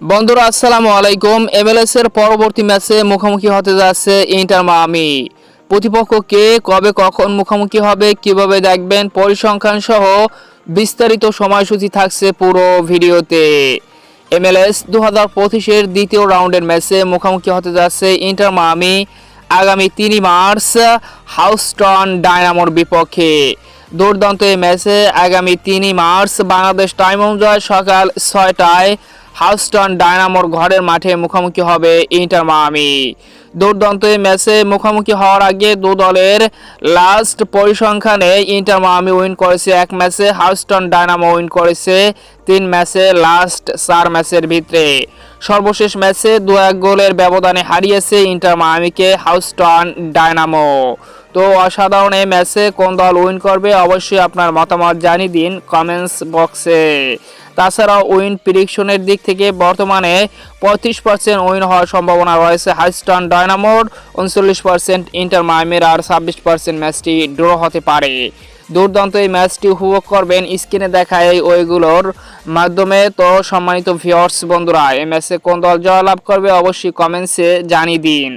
বন্ধুরা, আসসালামু আলাইকুম। এমএলএস এর পরবর্তী ম্যাচে মুখোমুখি হতে যাচ্ছে ইন্টার মামি প্রতিপক্ষ কে, কবে, কখন মুখোমুখি হবে, কীভাবে দেখবেন পরিসংখ্যান সহ বিস্তারিত সময়সূচি থাকছে পুরো ভিডিওতে। এমএলএস দু হাজার পঁচিশের দ্বিতীয় রাউন্ডের ম্যাচে মুখোমুখি হতে যাচ্ছে ইন্টার মামি আগামী তিনই মার্চ হাউস্টন ডায়নামোর বিপক্ষে। দুর্দান্ত এই ম্যাচে আগামী তিনই মার্চ বাংলাদেশ টাইম অনুযায়ী সকাল ছয়টায় হাউস্টন ডায়নামোর ঘরের মাঠে মুখোমুখি হবে ইন্টার মামি দুর্দান্ত এই ম্যাচে মুখোমুখি হওয়ার আগে দু দলের লাস্ট পরিসংখ্যানে ইন্টার মামি উইন করেছে এক ম্যাচে, হাউস্টন ডায়নামো উইন করেছে তিন ম্যাচে, লাস্ট চার ম্যাচের ভিতরে। সর্বশেষ ম্যাচে দু এক গোলের ব্যবধানে হারিয়েছে ইন্টার মামিকে হাউস্টন ডায়নামো। তো অসাধারণ এই ম্যাচে কোন দল উইন করবে অবশ্যই আপনার মতামত জানিয়ে দিন কমেন্টস বক্সে। তাছাড়াও উইন প্রিডিকশনের দিক থেকে বর্তমানে পঁয়ত্রিশ পার্সেন্ট উইন হওয়ার সম্ভাবনা রয়েছে হাইস্টন ডায়নামোর, উনচল্লিশ পার্সেন্ট ইন্টার মাইমের আর ছাব্বিশ পার্সেন্ট ম্যাচটি ড্র হতে পারে। দুর্দান্ত এই ম্যাচটি উপভোগ করবেন স্ক্রিনে দেখা এই ওইগুলোর মাধ্যমে। তো সম্মানিত ভিওর্স বন্ধুরা, এই ম্যাচে কোন দল জয়লাভ করবে অবশ্যই কমেন্টসে জানিয়ে দিন।